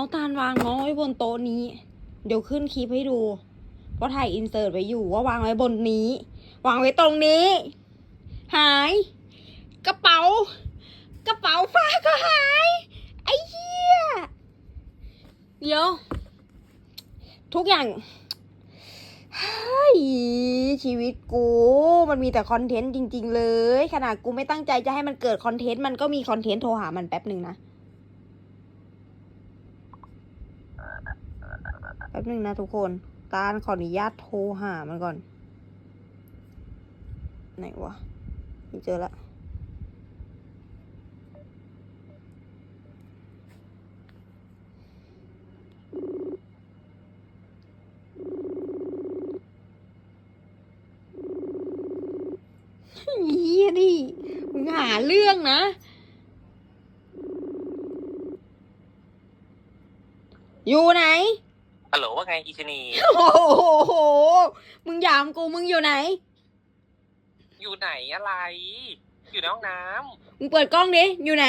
าลวางน้องไว้บนโต๊ะนี้ เดี๋ยวขึ้นคลิปให้ดู เพราะถ่ายอินเสิร์ตไว้อยู่ว่าวางไว้บนนี้ วางไว้ตรงนี้ หาย กระเป๋า กระเป๋าฟ้าก็หาย ไอ้เหี้ย เดี๋ยว ทุกอย่างเฮ้ยชีวิตกู มันมีแต่คอนเทนต์จริง ๆ เลย ขนาดกูไม่ตั้งใจจะให้มันเกิดคอนเทนต์มันก็มีคอนเทนต์โทรหามันแป๊บหนึ่งนะ แป๊บหนึ่งนะทุกคน ตาลขออนุญาตโทรหามันก่อน ไหนวะไม่เจอละเฮียดิมึงหาเรื่องนะอยู่ไหน ฮัลโหลว่าไงอีชนี โอ้โห มึงยามกูมึงอยู่ไหน อยู่ไหนอะไร อยู่ในห้องน้มึงเปิดกล้องดิ อยู่ไหน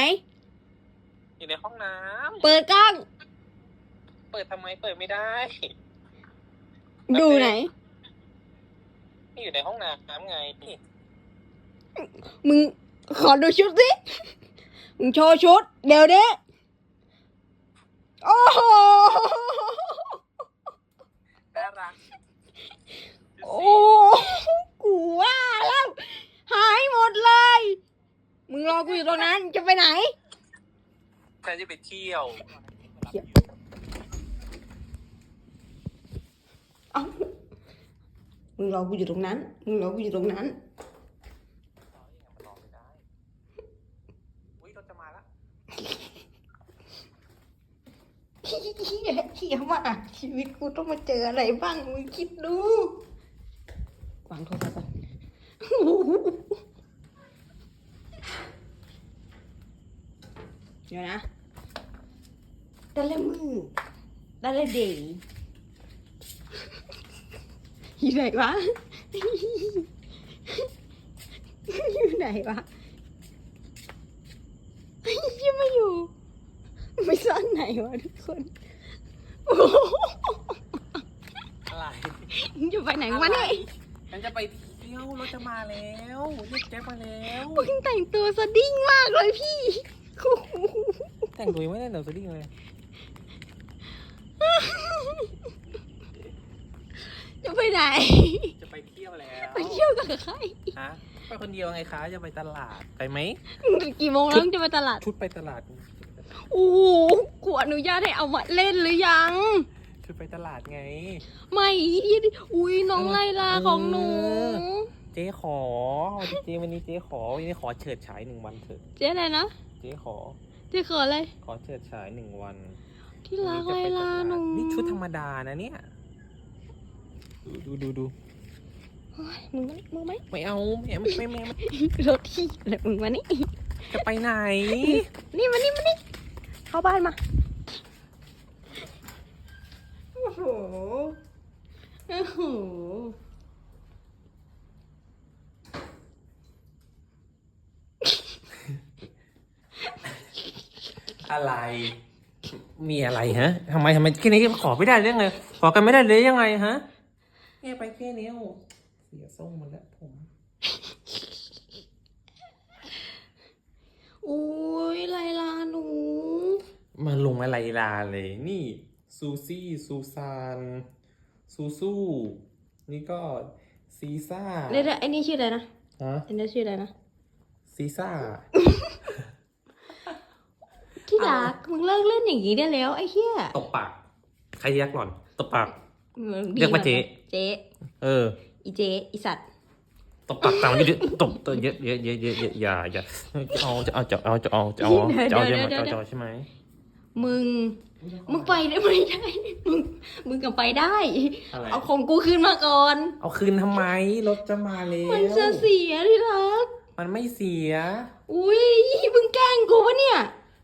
ำอยู่ในห้องน้เปิดกล้องำเปิดทำไมเปิดไม่ได้ ดูไหน นี่อยู่ในห้องน้ำไงมึงขอดูชุดสิ มึงโชว์ชุด เดี๋ยวนี้โอ้โห น่ารักโอ้กูว่าแล้ว หายหมดเลย มึงรอกูอยู่ตรงนั้นจะไปไหนฉันจะไปเที่ยว เอ้ามึงรอกูอยู่ตรงนั้น มึงรอกูอยู่ตรงนั้น รอไม่ได้อุ้ยรถจะมาแล้ว เฮียเฮียมากชีวิตกูต้องมาเจออะไรบ้างมึงคิดดูวางโทรศัพท์ก่อนเดี๋ยวนะได้เลยมึงได้เลยเดย์อยู่ไหนวะอยู่ไหนวะยังไม่อยู่ ไม่ซ่อนไหนวะทุกคนโอ้โหอะไรมึงจะไปไหนวะเนี่ยฉันจะไปเที่ยวรถจะมาแล้วเรียกแก๊ปมาแล้วมึงแต่งตัวสดิ้งมากเลยพี่โอ้โหแต่งตัวยังไม่ได้เหนาวสดิ้งเลยจะไปไหน จะไปเที่ยวแล้วไปเที่ยวกับใครฮะไปคนเดียวไงคะจะไปตลาดไปไหมกี่โมงแล้วมึงจะไปตลาด ชุดไปตลาด โอ้โหกูอนุญาตให้เอามาเล่นหรือยังชุดไปตลาดไง ไม่อุ้ยน้องไลลาของหนูเออเจ๊ขอเจ๊วันนี้เจ๊ขอวันนี้ขอเฉิดฉายหนึ่งวันเถอะ เจ๊อะไรนะ เจ๊ขอ เจ๊ขออะไร ขอเฉิดฉายหนึ่งวัน ที่รักวัไลนนี้จะไปตลาดหนูนี่ชุดธรรมดานะเนี่ย ดูดูดูเฮ้ยมึงมานี่มึงไหมไม่เอาไม่เอาไม่ไม่ไม่รถที่อะไรมึงมานี่ จะไปไหน นี่มานี่มานี่ เข้าบ้านมา โอ้โห โอ้โห อะไร มีอะไรฮะทำไมทำไมแค่นี้ขอไม่ได้เรื่องไงขอกันไม่ได้เลยยังไงฮะแค่ไปแค่นี้โอ้เสียทรงหมดแล้วผมอุ้ยไลลาหนู มาลงอะไรลาเลย นี่ซูซี่ซูซานซูซูนี่ก็ซีซ่าเดี๋ยวๆไอ้นี่ชื่ออะไรนะฮะไอ้นี่ชื่ออะไรนะซีซ่า ที่รักมึงเลิกเล่นอย่างนี้ได้แล้วไอ้เหี้ยตบปากใครยักหล่อนตบปากมึงดีเรียกว่าเจ๊ เจ๊ เออ อีเจ๊อีสัตว์ตบปากตามเยอะๆตบตัวเยอะเยอะเยอะเยอะเยอะอย่าอย่าจะเอาจะเอาจะเอาจะเอาจะเอาจะเอาใช่ไหมจะเอาใช่ไหม มึง มึงไปได้ไหมได้มึงมึงกับไปได้ อะไรเอาของกูคืนมาก่อน เอาคืนทำไม รถจะมาแล้วมันจะเสียที่รัก มันไม่เสีย อุ้ยมึงแกล้งกูปะเนี่ย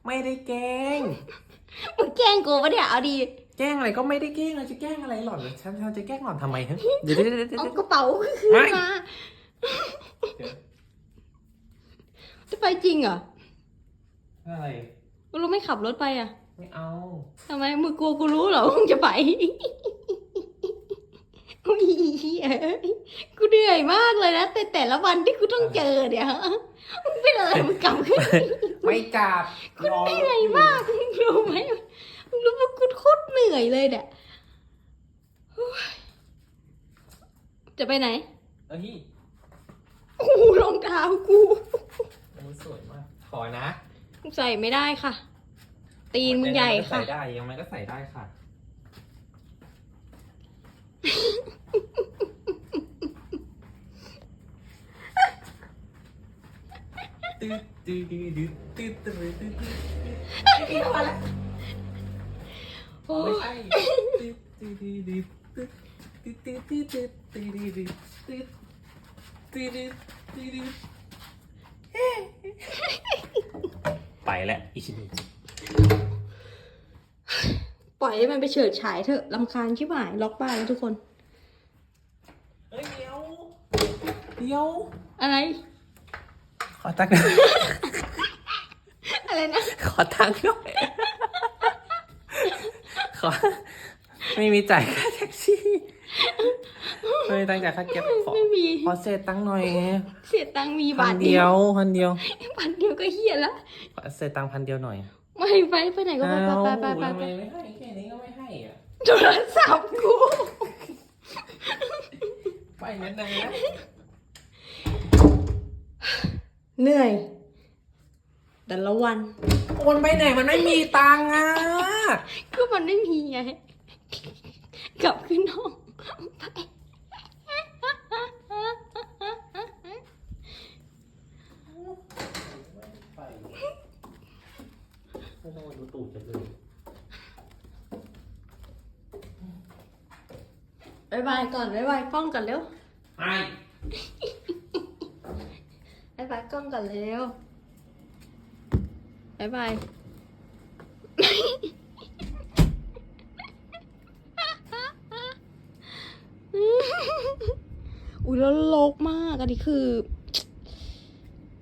ไม่ได้แกล้ง มึงแกล้งกูปะเนี่ยเอาดีแกล้งอะไรก็ไม่ได้แกล้งเราจะแกล้งอะไรหล่อนฉันฉันจะแกล้งหล่อนทำไมฮะเดี๋ยวเดี๋ยวเดี๋ยวเดี๋ยวเอาเดี๋ยวกระเป๋าคืนไม่มาจะไปจริงเหรออะไร กูรู้ไม่ขับรถไปอะ ไม่เอาทำไมมึงกลัวกูรู้เหรอว่ามึงจะไปอุ้ยเหี้ยกูเหนื่อยมากเลยนะแต่แต่ละวันที่กูต้องเจอเนี่ยมึงเป็นอะไรมึงกลับขึ้นไม่กลับกูเหนื่อยมากมึงรู้ไหมมึงรู้ว่ากูโคตรเหนื่อยเลยเนี่ยโอ้ยจะไปไหนเอ้ยโอ้โหรองเท้ากูมันสวยมากขอนะ ใส่ไม่ได้ค่ะ ตีนมึงใหญ่ค่ะ ใส่ได้ยังไงก็ใส่ได้ค่ะตืดตืดตืดตืดตืดตืดตืดโอ้ไม่ยใช่ตืดตืดตืดตืดตืดตืดตืดตืดตืดตืดตืดตืดตืดตืดตืด ไปแล้วอีกชิ้นหนึ่งปล่อยให้มันไปเฉิดฉายเถอะลำคาญชิบหายล็อกบ้านแล้วทุกคน เฮ้ยเดี๋ยวเดี๋ยวอะไร ขอตังค์หน่อยอะไรนะ ขอตังค์หน่อยขอไม่มีจ่ายค่าแท็กซี่ ไม่มีตังค์จ่ายค่าแก๊ปขอไม่มี ขอเศษตังค์หน่อยเสียตังค์มีพับานทเดียวพันเดียว บาทเดียวก็เฮียละขอเศษตังค์พันเดียวหน่อยไม่ไปไปไหนก็ไปไปไปไปไปทำไปไมไม่ให้แค่นี้ก็ไม่ให้อะโทรศัพท์กูไปนะนะเหนื่อย แต่ละวัน โอนไปไหนมันไม่มีตังค์อะก็มันไม่มีไง กลับขึ้นห้องไปไป ไม่ต้องมาดูตูดจะเลยบายบายก่อนบายบายกล้องก่อนเร็วไอ้บายบายกล้องก่อนเร็วบายบายอุ้ยแล้วโลกมากอันนี้คือ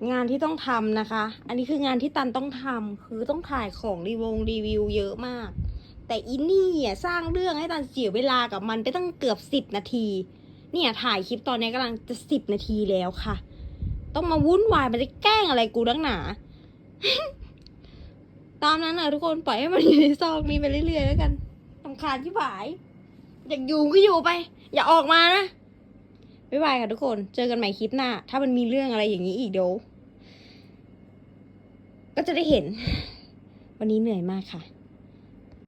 งานที่ต้องทำนะคะ อันนี้คืองานที่ตันต้องทำคือต้องถ่ายของรีวงรีวิวเยอะมาก แต่อินนี่อะสร้างเรื่องให้ตันเสียเวลากับมันไปตั้งเกือบสิบนาที เนี่ยถ่ายคลิปตอนนี้กำลังจะสิบนาทีแล้วค่ะ ต้องมาวุ่นวายมันจะแกล้งอะไรกูนักหนา ตามนั้นนะทุกคนปล่อยให้มันอยู่ในซอกนี้ไปเรื่อยๆแล้วกันตำคาญที่ผายอยากอยู่ก็อยู่ไป อย่าออกมานะบ๊ายบายค่ะทุกคน เจอกันใหม่คลิปหน้า ถ้ามันมีเรื่องอะไรอย่างนี้อีกเดี๋ยว ก็จะได้เห็น วันนี้เหนื่อยมากค่ะ